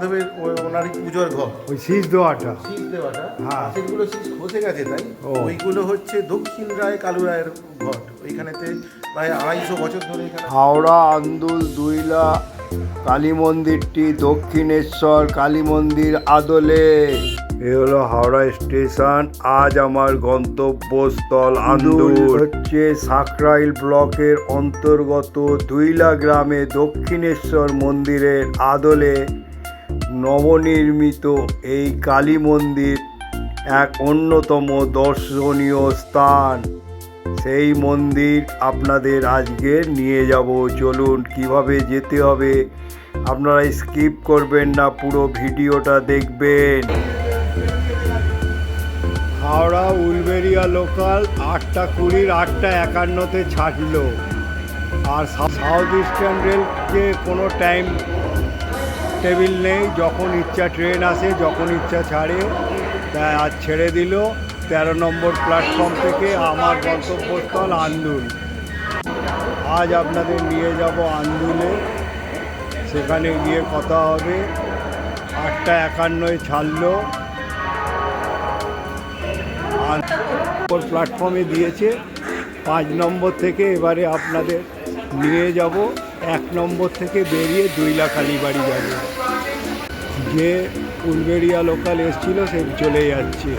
পুজোর ঘর। ওই শীষ দেওয়াটা। শীষ দেওয়াটা। হ্যাঁ। সেগুলো শীষ খসে গেছে তাই? ওইগুলো হচ্ছে দক্ষিণ রায় কালু রায়ের ঘট ওইখানেতে প্রায় আড়াইশো বছর ধরে এখানে হাওড়া আন্দুল দুইলা কালী মন্দিরটি দক্ষিণেশ্বর কালী মন্দির আদলে। এ হলো হাওড়া স্টেশন। আজ আমার গন্তব্যস্থল আন্দুল হচ্ছে সাকরাইল ব্লকের অন্তর্গত দুইলা গ্রামে দক্ষিণেশ্বর মন্দিরের আদলে। নবনির্মিত এই কালী মন্দির এক অন্যতম দর্শনীয় স্থান। সেই মন্দির আপনাদের আজকে নিয়ে যাব। চলুন, কীভাবে যেতে হবে আপনারা স্কিপ করবেন না, পুরো ভিডিওটা দেখবেন। হাওড়া উলবেরিয়া লোকাল আটটা কুড়ির আটটা একান্নতে ছাড়লো। আর সাউথ ইস্টার্ন রেলকে কোনো টাইম টেবিল নেই, যখন ইচ্ছা ট্রেন আসে, যখন ইচ্ছা ছাড়ে তাই আজ ছেড়ে দিল। তেরো নম্বর প্ল্যাটফর্ম থেকে আমার গন্তব্যস্থল আন্দুল। আজ আপনাদের নিয়ে যাব আন্দুলে। সেখানে গিয়ে কথা হবে। আটটা একান্নয় ছাড়লো। প্ল্যাটফর্মে দিয়েছে। পাঁচ নম্বর থেকে এবারে আপনাদের নিয়ে যাব। এক নম্বর থেকে বেরিয়ে দুইলা কালীবাড়ি যাবে। যে উলবেড়িয়া লোকাল এসছিল, সে চলে যাচ্ছে।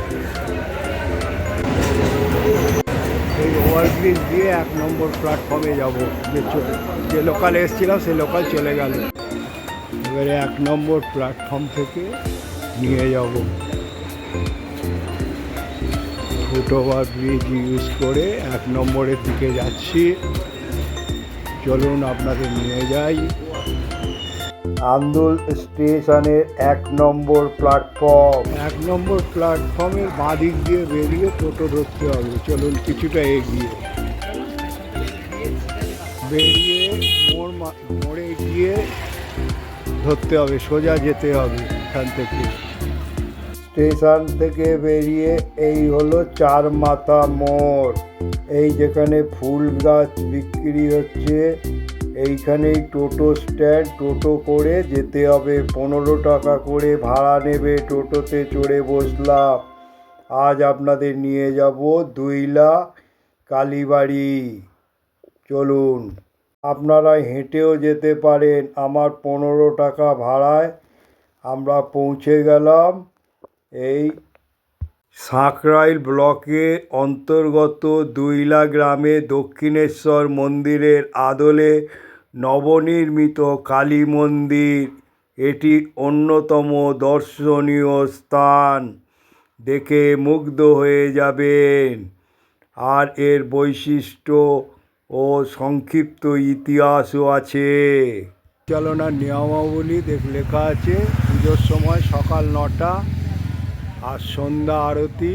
এই ওভারব্রিজ দিয়ে এক নম্বর প্ল্যাটফর্মে যাব। যে যে লোকাল এসছিলাম, সে লোকাল চলে গেল। এবারে এক নম্বর প্ল্যাটফর্ম থেকে নিয়ে যাব। ফুটওভার ব্রিজ ইউজ করে এক নম্বরের দিকে যাচ্ছি। চলুন আপনাকে নিয়ে যাই। আন্দুল স্টেশনের এক নম্বর প্ল্যাটফর্ম এক নম্বর প্ল্যাটফর্মের বাঁ দিক দিয়ে বেরিয়ে টোটো ধরতে হবে। চলুন কিছুটা এগিয়ে। বেরিয়ে মোড় মোড়ে গিয়ে ধরতে হবে সোজা যেতে হবে এখান থেকে। স্টেশন থেকে বেরিয়ে এই হলো চার মাথা মোড়। এই যেখানে ফুল গাছ বিক্রি হচ্ছে, এইখানেই টোটো স্ট্যান্ড, টোটো করে যেতে হবে। পনেরো টাকা করে ভাড়া নেবে টোটোতে চড়ে বসলাম। আজ আপনাদের নিয়ে যাব দুইলা কালীবাড়ি। চলুন। আপনারা হেঁটেও যেতে পারেন। আমার পনেরো টাকা ভাড়ায় আমরা পৌঁছে গেলাম। এই সাঁকরাইল ব্লকে অন্তর্গত দুইলা গ্রামে দক্ষিণেশ্বর মন্দিরের আদলে নবনির্মিত কালী মন্দির। এটি অন্যতম দর্শনীয় স্থান। দেখে মুগ্ধ হয়ে যাবেন। আর এর বৈশিষ্ট্য ও সংক্ষিপ্ত ইতিহাসও আছে। চালনার নিয়মাবলী দেখ, লেখা আছে, পুজোর সময় সকাল নটা আর সন্ধ্যা আরতি,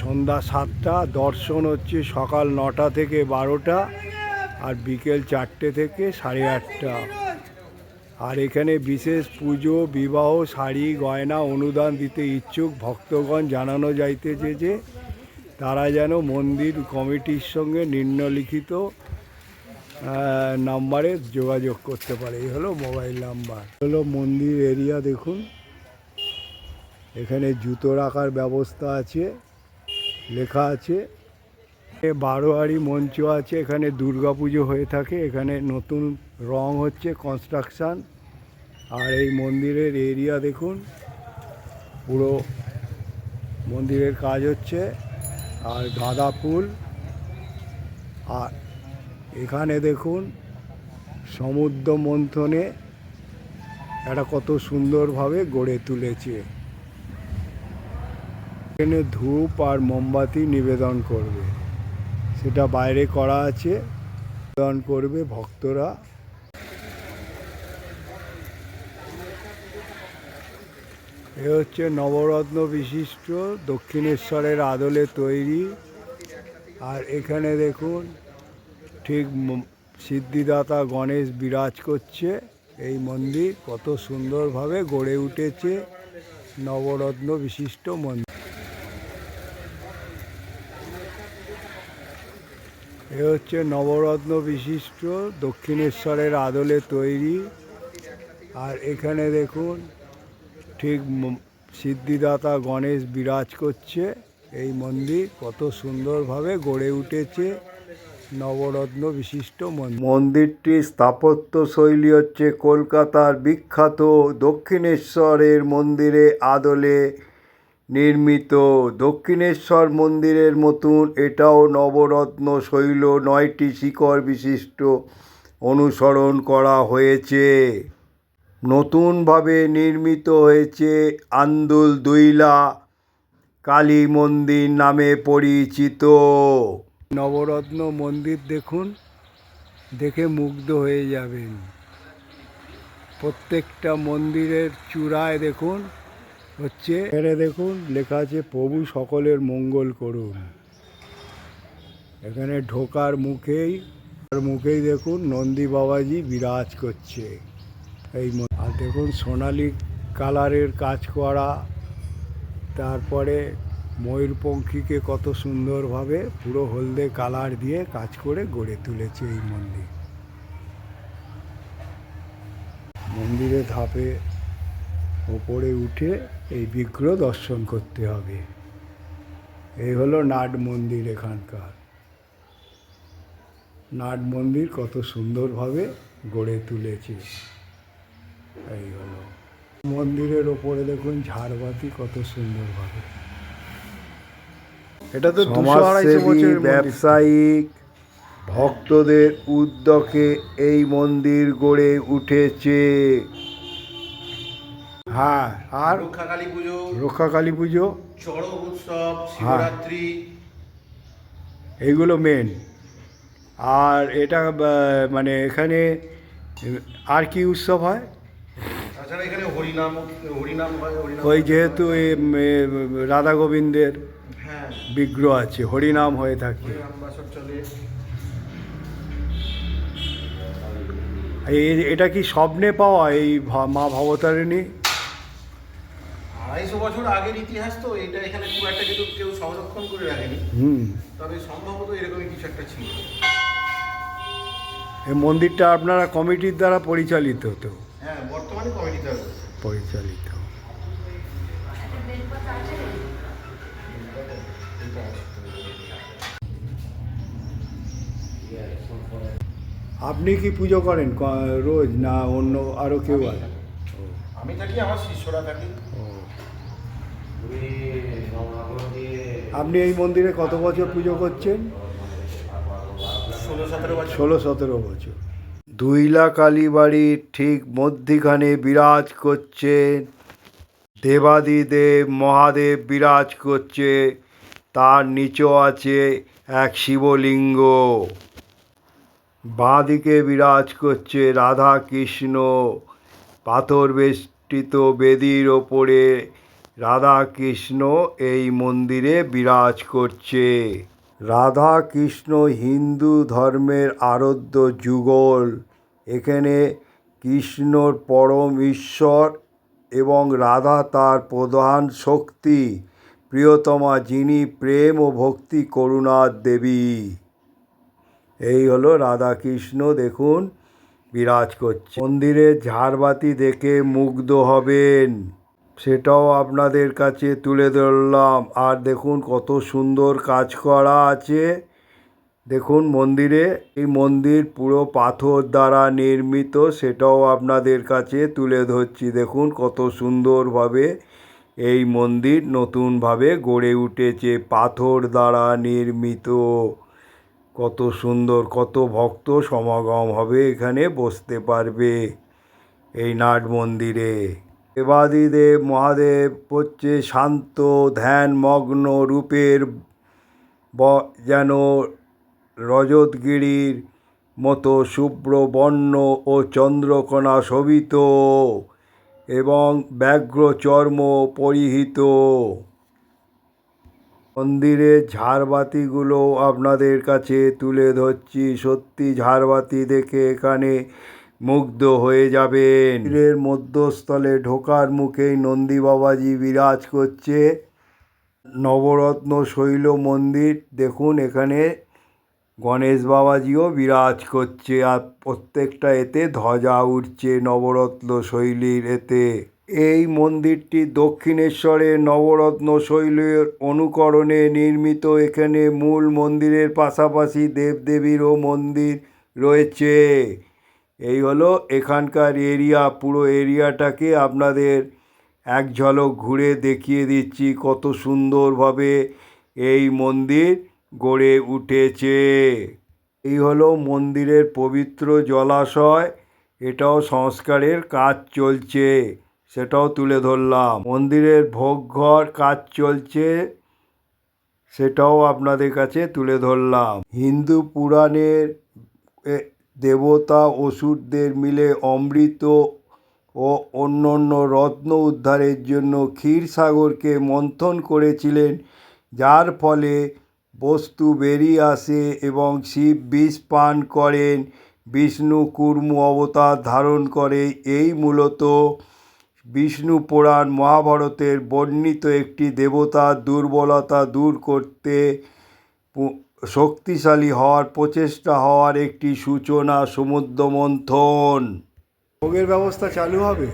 সন্ধ্যা সাতটা, দর্শন হচ্ছে সকাল নটা থেকে বারোটা আর বিকেল চারটে থেকে সাড়ে আটটা। আর এখানে বিশেষ পুজো, বিবাহ, শাড়ি, গয়না অনুদান দিতে ইচ্ছুক ভক্তগণ জানানো যাইতেছে যে তারা যেন মন্দির কমিটির সঙ্গে নিম্নলিখিত নাম্বারে যোগাযোগ করতে পারে। এই হলো মোবাইল নাম্বার। হলো মন্দির এরিয়া দেখুন। এখানে জুতো রাখার ব্যবস্থা আছে, লেখা আছে। এ বারোয়ারি মঞ্চ আছে, এখানে দুর্গা পুজো হয়ে থাকে, এখানে নতুন রং হচ্ছে কনস্ট্রাকশান আর এই মন্দিরের এরিয়া দেখুন, পুরো মন্দিরের কাজ হচ্ছে, আর গাঁদা ফুল। আর এখানে দেখুন, সমুদ্র মন্থনে এটা কত সুন্দরভাবে গড়ে তুলেছে। এখানে ধূপ আর মোমবাতি নিবেদন করবে। সেটা বাইরে করা আছে। নিবেদন করবে ভক্তরা। এ হচ্ছে নবরত্ন বিশিষ্ট, দক্ষিণেশ্বরের আদলে তৈরি। আর এখানে দেখুন, ঠিক সিদ্ধিদাতা গণেশ বিরাজ করছে এই মন্দির। কত সুন্দরভাবে গড়ে উঠেছে নবরত্ন বিশিষ্ট মন্দির। এ হচ্ছে নবরত্ন বিশিষ্ট দক্ষিণেশ্বরের আদলে তৈরি। আর এখানে দেখুন, ঠিক সিদ্ধিদাতা গণেশ বিরাজ করছে এই মন্দির। কত সুন্দরভাবে গড়ে উঠেছে নবরত্ন বিশিষ্ট মন্দির। মন্দিরটির স্থাপত্য শৈলী হচ্ছে কলকাতার বিখ্যাত দক্ষিণেশ্বরের মন্দিরে আদলে নির্মিত। দক্ষিণেশ্বর মন্দিরের মতন এটাও নবরত্ন শৈল নয়টি শিখর বিশিষ্ট অনুসরণ করা হয়েছে। নতুনভাবে নির্মিত হয়েছে আন্দুল দুইলা কালী মন্দির নামে পরিচিত। নবরত্ন মন্দির দেখুন, দেখে মুগ্ধ হয়ে যাবেন। প্রত্যেকটা মন্দিরের চূড়ায় দেখুন হচ্ছে, এখানে দেখুন, লেখা আছে, প্রভু সকলের মঙ্গল করুন। এখানে ঢোকার মুখেই মুখেই দেখুন, নন্দী বাবাজি বিরাজ করছে। এই আর দেখুন, সোনালি কালারের কাজ করা। তারপরে ময়ূরপঙ্খীকে কত সুন্দরভাবে পুরো হলদে কালার দিয়ে কাজ করে গড়ে তুলেছে এই মন্দির। মন্দিরে ধাপে ওপরে উঠে এই বিগ্রহ দর্শন করতে হবে। এই হলো নাট মন্দির এখানকার। নাট মন্দির কত সুন্দরভাবে গড়ে তুলেছে। এই হলো। মন্দিরের ওপরে দেখুন ঝাড়বাতি কত সুন্দরভাবে। এটা তো সমাজসেবী ব্যবসায়িক ভক্তদের উদ্যোগে এই মন্দির গড়ে উঠেছে। হ্যাঁ আর রক্ষাকালী পুজো রক্ষা কালী পুজো চড়ক উৎসব শিবরাত্রি। এইগুলো মেন আর এটা মানে এখানে আর কি উৎসব হয়? তাছাড়া এখানে হরিনাম হরিনাম হয় ওই যেহেতু রাধা গোবিন্দের হ্যাঁ। বিগ্রহ আছে হরিনাম হয়ে থাকে। এটা কি স্বপ্নে পাওয়া এই মা ভবতারিণী? আড়াইশো বছর আগের ইতিহাস তো এটা এখানে খুব একটা কিন্তু কেউ সংরক্ষণ করে রাখেনি। হুম। তবে সম্ভবত এরকমই কিছু একটা ছিল। এই মন্দিরটা আপনারা কমিটির দ্বারা পরিচালিত তো? হ্যাঁ বর্তমানে কমিটিতে আছে। পরিচালিত। আপনি কি পুজো করেন রোজ না অন্য আরও কেউ আছে? আমি থাকি আমার শিষ্যরা থাকি। আপনি এই মন্দিরে কত বছর পুজো করছেন? ষোলো সতেরো বছর। দুইলা কালীবাড়ির ঠিক মধ্যিখানে বিরাজ করছেন দেবাদিদেব মহাদেব বিরাজ করছে। তার নিচেও আছে এক শিবলিঙ্গ। বাঁদিকে বিরাজ করছে রাধা কৃষ্ণ পাথর বেষ্টিত বেদির ওপরে রাধা কৃষ্ণ এই মন্দিরে বিরাজ করছে। রাধা কৃষ্ণ হিন্দু ধর্মের আরাধ্য যুগল। এখানে কৃষ্ণর পরম ঈশ্বর এবং রাধা তার প্রধান শক্তি। প্রিয়তমা যিনি প্রেম ও ভক্তি করুণার দেবী। এই হলো রাধা কৃষ্ণ দেখুন। বিরাজ করছে। মন্দিরের ঝাড়বাতি দেখে মুগ্ধ হবেন। সেটাও আপনাদের কাছে তুলে ধরলাম। আর দেখুন কত সুন্দর কাজ করা আছে। দেখুন মন্দিরে, এই মন্দির পুরো পাথর দ্বারা নির্মিত, সেটাও আপনাদের কাছে তুলে ধরছি। দেখুন কত সুন্দরভাবে এই মন্দির নতুনভাবে গড়ে উঠেছে, পাথর দ্বারা নির্মিত। কত সুন্দর, কত ভক্ত সমাগম হবে এখানে বসতে পারবে এই নাট মন্দিরে। দেবাদিদেব মহাদেব হচ্ছে শান্ত, ধ্যানমগ্ন রূপের ব- যেন রজতগিরির মতো শুভ্র বর্ণ ও চন্দ্রকোনা শোভিত এবং ব্যাঘ্র চর্ম পরিহিত। মন্দিরের ঝাড়বাতিগুলো আপনাদের কাছে তুলে ধরছি। সত্যি ঝাড়বাতি দেখে এখানে মুগ্ধ হয়ে যাবেন। মন্দিরের মধ্যস্থলে ঢোকার মুখেই নন্দী বাবাজি বিরাজ করছে। নবরত্ন শৈল মন্দির, দেখুন এখানে গণেশ বাবাজিও বিরাজ করছে আর প্রত্যেকটা এতে ধ্বজা উঠছে নবরত্ন শৈলীর এতে। এই মন্দিরটি দক্ষিণেশ্বরের নবরত্ন শৈলীর অনুকরণে নির্মিত। এখানে মূল মন্দিরের পাশাপাশি দেবদেবীরও মন্দির রয়েছে। এই হলো এখানকার এরিয়া, পুরো এরিয়াটাকে আপনাদের এক ঝলক ঘুরে দেখিয়ে দিচ্ছি কত সুন্দরভাবে এই মন্দির গড়ে উঠেছে। এই হলো মন্দিরের পবিত্র জলাশয়, এটাও সংস্কারের কাজ চলছে। সেটাও তুলে ধরলাম। মন্দিরের ভোগঘর কাজ চলছে, সেটাও আপনাদের কাছে তুলে ধরলাম। হিন্দু পুরাণের দেবতা অসুরদের মিলে অমৃত ও অন্যান্য রত্ন উদ্ধারের জন্য ক্ষীরসাগরকে মন্থন করেছিলেন, যার ফলে বস্তু বেরিয়ে আসে এবং শিব বিষ পান করেন। বিষ্ণু কুর্ম অবতার ধারণ করে, এই মূলত বিষ্ণু পুরাণ মহাভারতের বর্ণিত একটি দেবতার দুর্বলতা দূর করতে শক্তিশালী হওয়ার প্রচেষ্টা হওয়ার একটি সূচনা সমুদ্র মন্থন ভোগের ব্যবস্থা চালু হবে?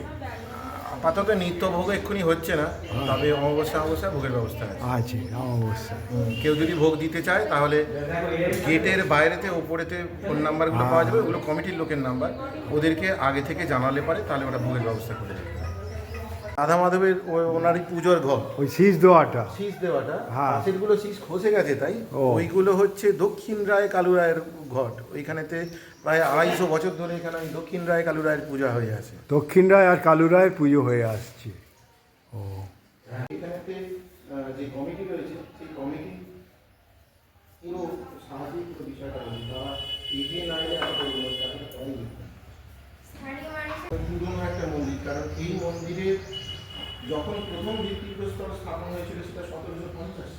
আপাতত নিত্য ভোগ এক্ষুনি হচ্ছে না তবে অমাবস্যা অমাবস্যা ভোগের ব্যবস্থা আছে। হুম, কেউ যদি ভোগ দিতে চায় তাহলে গেটের বাইরেতে ওপরেতে ফোন নাম্বারগুলো পাওয়া যাবে ওগুলো কমিটির লোকের নাম্বার ওদেরকে আগে থেকে জানালে পারে তাহলে ওরা ভোগের ব্যবস্থা করে দেবে। রাধা মাধবের ও- ওনারই পুজোর ঘর। ওই শীষ দোয়াটা শীষ দেওয়াটা। হ্যাঁ। সেগুলো শীষ খসে গেছে তাই? ও। ওইগুলো হচ্ছে দক্ষিণ রায় কালু রায়ের ঘট। ওইখানেতে প্রায় আড়াইশো বছর ধরে এখানে ওই দক্ষিণ রায় কালু রায়ের পূজা হয়ে আছে দক্ষিণ রায় আর কালু রায়ের পুজো হয়ে আসছে। ও। এখানেতে যে কমিটি রয়েছে সেই কমিটি পুরো সামাজিক বিষয়টা রয়েছে। তারা এগিয়ে না এলে। পুরনো একটা মন্দির কারণ এই মন্দিরের যখন প্রথম ভিত্তিপ্রস্তর স্থাপন হয়েছিল সেটা সতেরোশো পঞ্চাশ।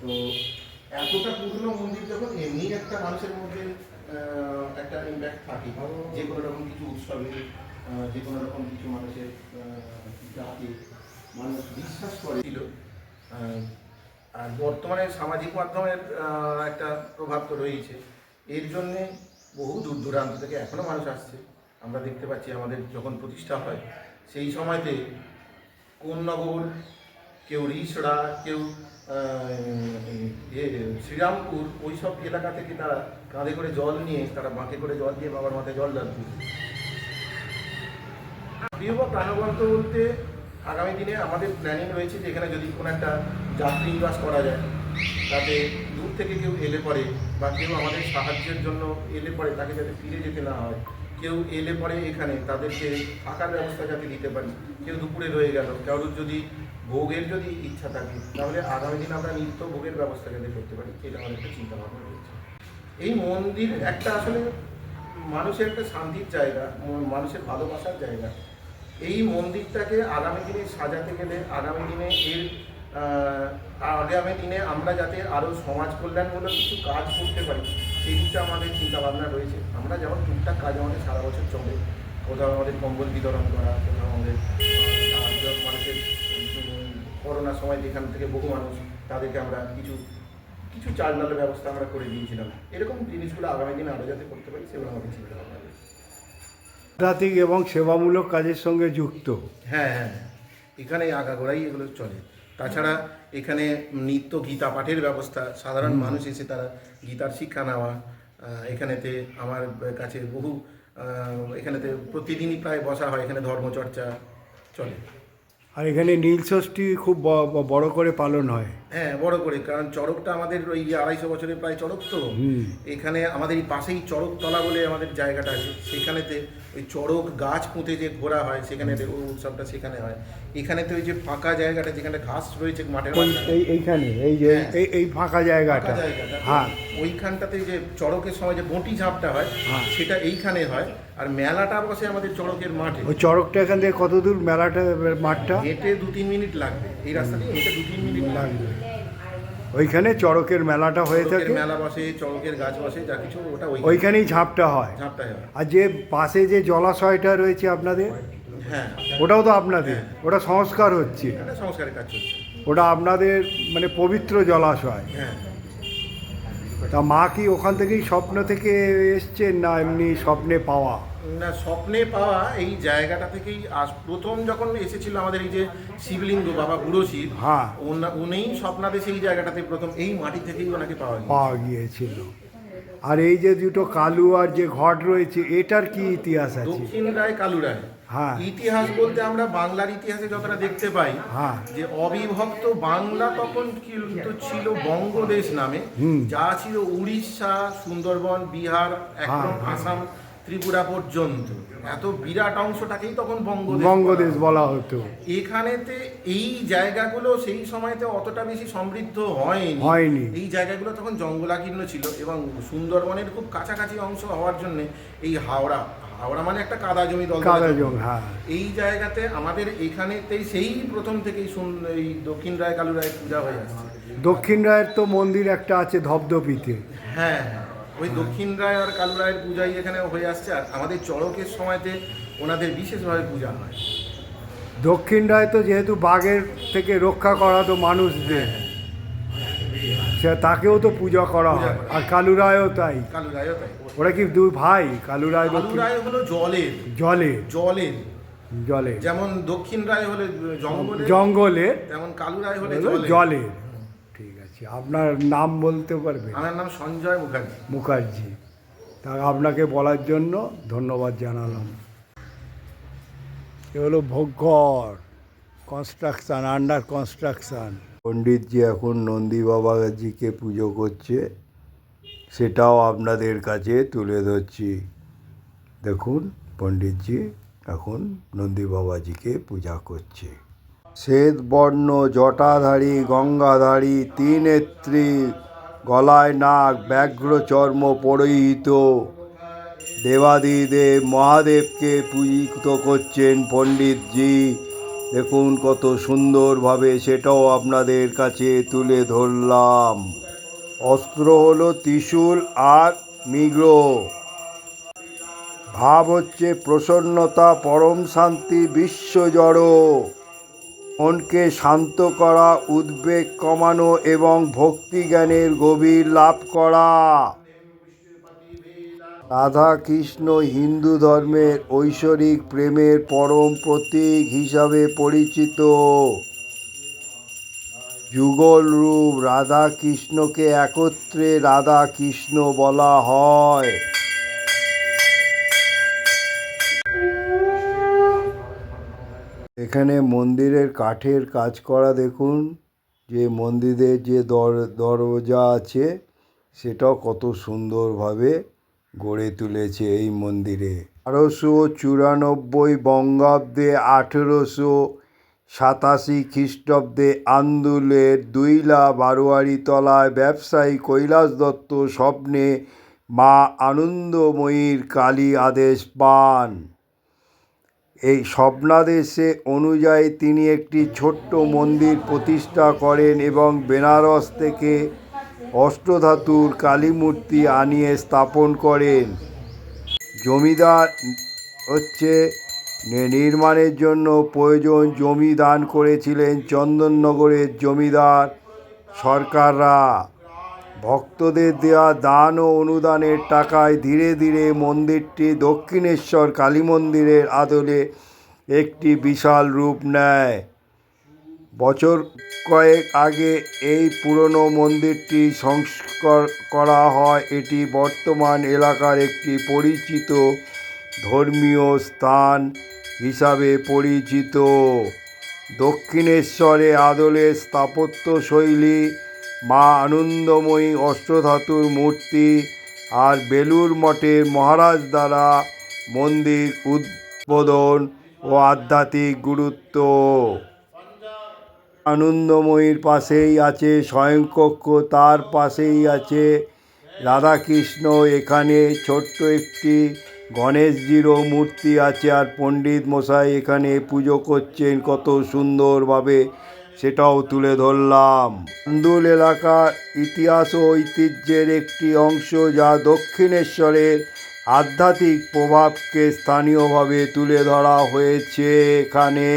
তো এতটা পুরনো মন্দির যখন এমনি একটা মানুষের মধ্যে একটা ইম্প্যাক্ট থাকে যে কোনো রকম কিছু উৎসবে যে কোনো রকম কিছু মানুষের যাতে মানুষ বিশ্বাস করেছিল আর বর্তমানে সামাজিক মাধ্যমের একটা প্রভাব তো রয়েছে। এর জন্যে বহু দূর দূরান্ত থেকে এখনও মানুষ আসছে। আমরা দেখতে পাচ্ছি আমাদের যখন প্রতিষ্ঠা হয় সেই সময়তে কোন্নগর কেউ রিসড়া, কেউ শ্রীরামপুর ওই সব এলাকা থেকে তারা কাঁধে করে জল নিয়ে, তারা বাঁকে করে জল দিয়ে বাবার মাথায় জল ডালত প্রিয় প্রাণবন্ত বলতে আগামী দিনে আমাদের প্ল্যানিং রয়েছে যে এখানে যদি কোনো একটা যাত্রী নিবাস করা যায়, তাতে দূর থেকে কেউ এলে পরে বা কেউ আমাদের সাহায্যের জন্য এলে পরে তাকে যাতে ফিরে যেতে না হয় কেউ এলে পরে এখানে তাদেরকে থাকার ব্যবস্থা যাতে দিতে পারি। কেউ দুপুরে রয়ে গেল, কারোর যদি ভোগের যদি ইচ্ছা থাকে, তাহলে আগামী দিন আমরা নিত্য ভোগের ব্যবস্থা যাতে করতে পারি, এটা আমার একটা চিন্তা ভাবনা রয়েছে। এই মন্দির একটা আসলে মানুষের একটা শান্তির জায়গা মানুষের ভালোবাসার জায়গা। এই মন্দিরটাকে আগামী দিনে সাজাতে গেলে, আগামী দিনে এর আগামী দিনে আমরা যাতে আরও সমাজ কল্যাণমূলক কিছু কাজ করতে পারি সেই দিকটা আমাদের চিন্তা ভাবনা রয়েছে। আমরা যেমন টুকটাক কাজ আমাদের সারা বছর চলে কোথাও আমাদের কম্বল বিতরণ করা কোথাও আমাদের মানুষের করোনার সময় যেখান থেকে বহু মানুষ তাদেরকে আমরা কিছু কিছু চাল ডালের ব্যবস্থা আমরা করে দিয়েছিলাম। এরকম জিনিসগুলো আগামী দিনে আরও যাতে করতে পারি সেগুলো আমাদের চিন্তা ভাবনা রয়েছে। আধ্যাত্মিক এবং সেবামূলক কাজের সঙ্গে যুক্ত। হ্যাঁ হ্যাঁ। এখানে আগাগোড়াই এগুলো চলে। তাছাড়া এখানে নিত্য গীতা পাঠের ব্যবস্থা। সাধারণ মানুষ এসে তারা গীতার শিক্ষা নেওয়া এখানেতে আমার কাছে বহু এখানেতে প্রতিদিনই প্রায় বসা হয় এখানে ধর্মচর্চা চলে। আর এখানে নীলষষ্ঠী খুব ব- ব- বড় করে পালন হয়। হ্যাঁ বড় করে কারণ চড়কটা আমাদের ওই আড়াইশো বছরের প্রায় চড়ক তো। এখানে আমাদের এই পাশেই চড়কতলা বলে আমাদের জায়গাটা আছে। সেখানেতে ওই চড়ক গাছ পুঁতে যে ঘোরা হয় সেখানে ওই উৎসবটা সেখানে হয়। এখানে তো ওই যে ফাঁকা জায়গাটা যেখানে ঘাস রয়েছে মাঠের এই এইখানে এই যে হ্যাঁ। এই এই ফাঁকা জায়গাটা। হ্যাঁ। ওইখানটাতে যে চড়কের সময় যে বঁটি ঝাঁপটা হয় হ্যাঁ। সেটা এইখানে হয়। আর মেলাটা বসে আমাদের চড়কের মাঠে। ওই চড়কটা এখান থেকে কত দূর মেলাটা মাঠটা? হেঁটে দু তিন মিনিট লাগবে। এই রাস্তা দিয়ে হেঁটে দু তিন মিনিট লাগবে। ওইখানে চড়কের মেলাটা হয়ে থাকে। মেলা বসে চড়কের গাছ বসে যা কিছু ওটা ওইখানেই ঝাপটা হয়। ঝাঁপটা হয়। আর যে পাশে যে জলাশয়টা রয়েছে আপনাদের হ্যাঁ। ওটাও তো আপনাদের। ওটা সংস্কার হচ্ছে। সংস্কারের কাজ চলছে। ওটা আপনাদের মানে পবিত্র জলাশয়। হ্যাঁ। তা মা কি ওখান থেকেই স্বপ্ন থেকে এসছেন না এমনি স্বপ্নে পাওয়া? না স্বপ্নে পাওয়া এই জায়গাটা থেকেই আস প্রথম যখন এসেছিল আমাদের এই যে শিবলিঙ্গ বাবা বুড়ো শিব হ্যাঁ। উনিই স্বপ্নাতে সেই জায়গাটাতে প্রথম এই মাটি থেকেই ওনাকে পাওয়া পাওয়া গিয়েছিল আর এই যে দুটো কালু আর যে ঘট রয়েছে এটার কি ইতিহাস আছে দক্ষিণ রায় কালু রায় হ্যাঁ। ইতিহাস বলতে আমরা বাংলার ইতিহাসে যতটা দেখতে পাই হ্যাঁ। যে অবিভক্ত বাংলা তখন কিন্তু ছিল বঙ্গদেশ নামে। যা ছিল উড়িষ্যা সুন্দরবন বিহার একদম হ্যাঁ। আসাম ত্রিপুরা পর্যন্ত। এত বিরাট অংশটাকেই তখন বঙ্গদেশ বঙ্গদেশ বলা হতো। এখানেতে এই জায়গাগুলো সেই সময়তে অতটা বেশি সমৃদ্ধ হয়নি। হয়নি। এই জায়গাগুলো তখন জঙ্গলাকীর্ণ ছিল এবং সুন্দরবনের খুব কাছাকাছি অংশ হওয়ার জন্য এই হাওড়া হাওড়া মানে একটা কাদা জমি দল হ্যাঁ। এই জায়গাতে আমাদের এখানেতেই সেই প্রথম থেকেই এই দক্ষিণ রায় কালু রায় পূজা হয়ে আসছে। দক্ষিণ রায়ের তো মন্দির একটা আছে ধবধপিতে হ্যাঁ হ্যাঁ। ওই দক্ষিণ রায় আর কালু রায়ের পূজাই এখানে হয়ে আসছে। আর আমাদের চড়কের সময়তে ওনাদের বিশেষভাবে পূজা হয়। দক্ষিণ রায় তো যেহেতু বাঘের থেকে রক্ষা করা তো মানুষদের। সে তাকেও তো পূজা করা হয়। আর কালু রায়ও তাই। কালু রায়ও তাই। ওরা কি দুই ভাই? কালু রায় কালু রায় হলো জলের। জলে। জলের। জলে। যেমন দক্ষিণ রায় হলে জঙ্গলে জঙ্গলে। তেমন কালু রায় হলে হলো জলে। আছে আপনার নাম বলতে পারবে? আমার নাম সঞ্জয় মুখার্জি। মুখার্জি। তা আপনাকে বলার জন্য ধন্যবাদ জানালাম। এ হলো ভোগঘর কনস্ট্রাকশান আন্ডার কনস্ট্রাকশান পণ্ডিতজি এখন নন্দী বাবাজিকে পুজো করছে সেটাও আপনাদের কাছে তুলে ধরছি। দেখুন পণ্ডিতজি এখন নন্দী বাবাজিকে পূজা করছে। শ্বেত বর্ণ, জটাধারী, গঙ্গাধারী তিনেত্রী গলায় নাক ব্যাঘ্র চর্ম পরিহিত। দেবাদিদেব মহাদেবকে পূজিত করছেন পণ্ডিতজি। দেখুন কত সুন্দরভাবে সেটাও আপনাদের কাছে তুলে ধরলাম। অস্ত্র হলো ত্রিশূল আর মিগ্র ভাব হচ্ছে প্রসন্নতা, পরম শান্তি বিশ্বজড় মনকে শান্ত করা, উদ্বেগ কমানো এবং ভক্তি জ্ঞানের গভীর লাভ করা। রাধা কৃষ্ণ হিন্দু ধর্মের ঐশ্বরিক প্রেমের পরম প্রতীক হিসাবে পরিচিত। যুগল রূপ রাধা কৃষ্ণকে একত্রে রাধা কৃষ্ণ বলা হয়। এখানে মন্দিরের কাঠের কাজ করা দেখুন। যে মন্দিরের যে দর, দরজা আছে, সেটাও কত সুন্দরভাবে গড়ে তুলেছে এই মন্দিরে। বারোশো চুরানব্বই বঙ্গাব্দে আঠেরোশো সাতাশি খ্রিস্টাব্দে আন্দুলের দুইলা বারোয়ারি তলায় ব্যবসায়ী কৈলাস দত্ত স্বপ্নে মা আনন্দময়ীর কালী আদেশ পান। এই স্বপ্নাদেশে অনুযায়ী তিনি একটি ছোট্ট মন্দির প্রতিষ্ঠা করেন এবং বেনারস থেকে অষ্টধাতুর কালী মূর্তি আনিয়ে স্থাপন করেন। জমিদার হচ্ছে নির্মাণের জন্য প্রয়োজন জমি দান করেছিলেন চন্দননগরের জমিদার সরকাররা। ভক্তদের দেওয়া দান ও অনুদানের টাকায় ধীরে ধীরে মন্দিরটি দক্ষিণেশ্বর কালী মন্দিরের আদলে একটি বিশাল রূপ নেয়। বছর কয়েক আগে এই পুরনো মন্দিরটি সংস্কার করা হয়। এটি বর্তমান এলাকার একটি পরিচিত ধর্মীয় স্থান হিসাবে পরিচিত। দক্ষিণেশ্বরে আদলের স্থাপত্য শৈলী মা আনন্দময়ী অষ্টধাতুর মূর্তি আর বেলুর মঠের মহারাজ দ্বারা মন্দির উদ্বোধন ও আধ্যাত্মিক গুরুত্ব। আনন্দময়ীর পাশেই আছে স্বয়ংকক্ষ, তার পাশেই আছে রাধাকৃষ্ণ। এখানে ছোট্ট একটি গণেশজিরও মূর্তি আছে আর পণ্ডিত মশাই এখানে পুজো করছেন। কত সুন্দরভাবে সেটাও তুলে ধরলাম। আন্দুল এলাকার ইতিহাস ও ঐতিহ্যের একটি অংশ যা দক্ষিণেশ্বরের আধ্যাত্মিক প্রভাবকে স্থানীয়ভাবে তুলে ধরা হয়েছে এখানে।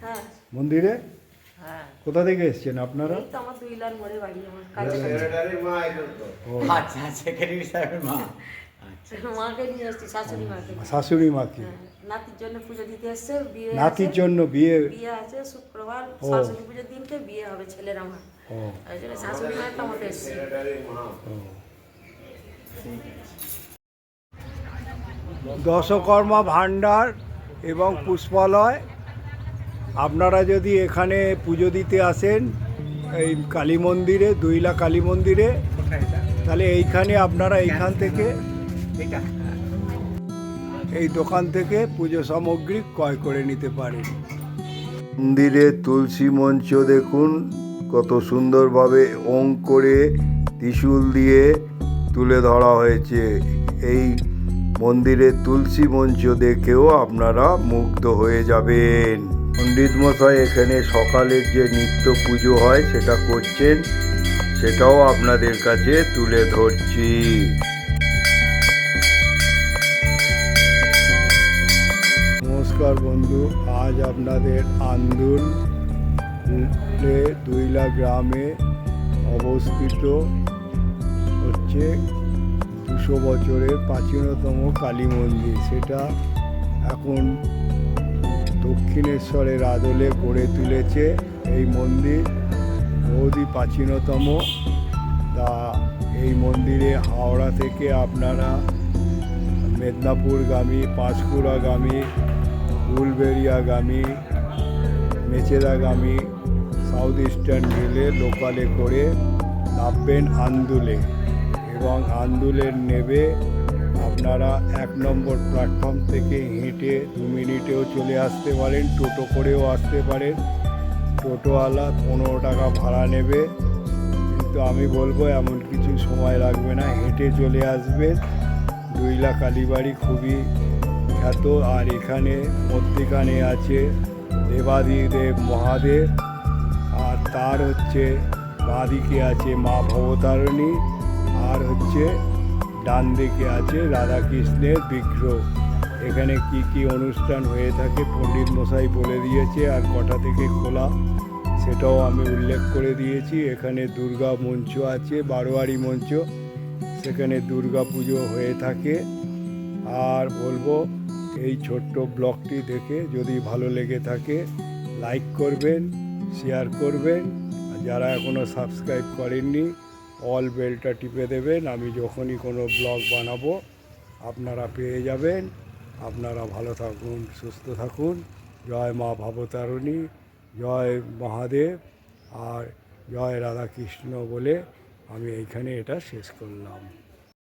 হ্যাঁ। মন্দিরে? হ্যাঁ। কোথা থেকে এসছেন আপনারা? আচ্ছা আচ্ছা মাকে। শাশুড়ি মাকে? হ্যাঁ, নাতির জন্য পুজো দিতে এসছে বিয়ে নাতির জন্য বিয়ে? বিয়ে আছে শুক্রবার শাশুড়ি পুজোর দিনকে বিয়ে হবে ছেলের আমার। ওই জন্য শাশুড়ি মায়ের তো আমাদের এসছে। দশকর্মা ভাণ্ডার এবং পুষ্পালয় আপনারা যদি এখানে পুজো দিতে আসেন এই কালী মন্দিরে দুইলা কালী মন্দিরে তাহলে এইখানে আপনারা এইখান থেকে এটা এই দোকান থেকে পুজো সামগ্রী ক্রয় করে নিতে পারেন। মন্দিরে তুলসী মঞ্চ দেখুন, কত সুন্দরভাবে ওং করে ত্রিশূল দিয়ে তুলে ধরা হয়েছে। এই মন্দিরে তুলসী মঞ্চ দেখেও আপনারা মুগ্ধ হয়ে যাবেন। পণ্ডিত মশাই, এখানে সকালের যে নিত্য পুজো হয়, সেটা করছেন, সেটাও আপনাদের কাছে তুলে ধরছি। বন্ধু আজ আপনাদের আন্দুল দুইলা গ্রামে অবস্থিত হচ্ছে দুশো বছরের প্রাচীনতম কালী মন্দির। সেটা এখন দক্ষিণেশ্বরের আদলে গড়ে তুলেছে এই মন্দির। বহুদি প্রাচীনতম। তা এই মন্দিরে হাওড়া থেকে আপনারা মেদিনীপুরগামী, পাঁশকুড়াগামী উলবেড়িয়াগামী মেচেদাগামী সাউথ ইস্টার্ন রেলে লোকালে করে নামবেন আন্দুলে এবং আন্দুলের নেবে আপনারা এক নম্বর প্ল্যাটফর্ম থেকে হেঁটে দু মিনিটেও চলে আসতে পারেন, টোটো করেও আসতে পারেন। টোটোওয়ালা পনেরো টাকা ভাড়া নেবে। কিন্তু আমি বলব এমন কিছু সময় লাগবে না, হেঁটে চলে আসবে দুইলা কালীবাড়ি খুবই খ্যাত আর এখানে মধ্যিখানে আছে দেবাদিদেব মহাদেব, আর তার হচ্ছে বাঁদিকে আছে মা ভবতারিণী, আর হচ্ছে ডান দিকে আছে রাধাকৃষ্ণের বিগ্রহ। এখানে কি কি অনুষ্ঠান হয়ে থাকে পণ্ডিত মশাই বলে দিয়েছে, আর কটা থেকে খোলা সেটাও আমি উল্লেখ করে দিয়েছি। এখানে দুর্গা মঞ্চ আছে, বারোয়ারি মঞ্চ, সেখানে দুর্গা পুজো হয়ে থাকে। আর বলব এই ছোট্ট ব্লগটি দেখে যদি ভালো লেগে থাকে, লাইক করবেন, শেয়ার করবেন। আর যারা এখনও সাবস্ক্রাইব করেননি, অল বেলটা টিপে দেবেন। আমি যখনই কোনো ব্লগ বানাবো, আপনারা পেয়ে যাবেন। আপনারা ভালো থাকুন, সুস্থ থাকুন। জয় মা ভবতারিণী, জয় মহাদেব, আর জয় রাধাকৃষ্ণ বলে আমি এইখানে এটা শেষ করলাম।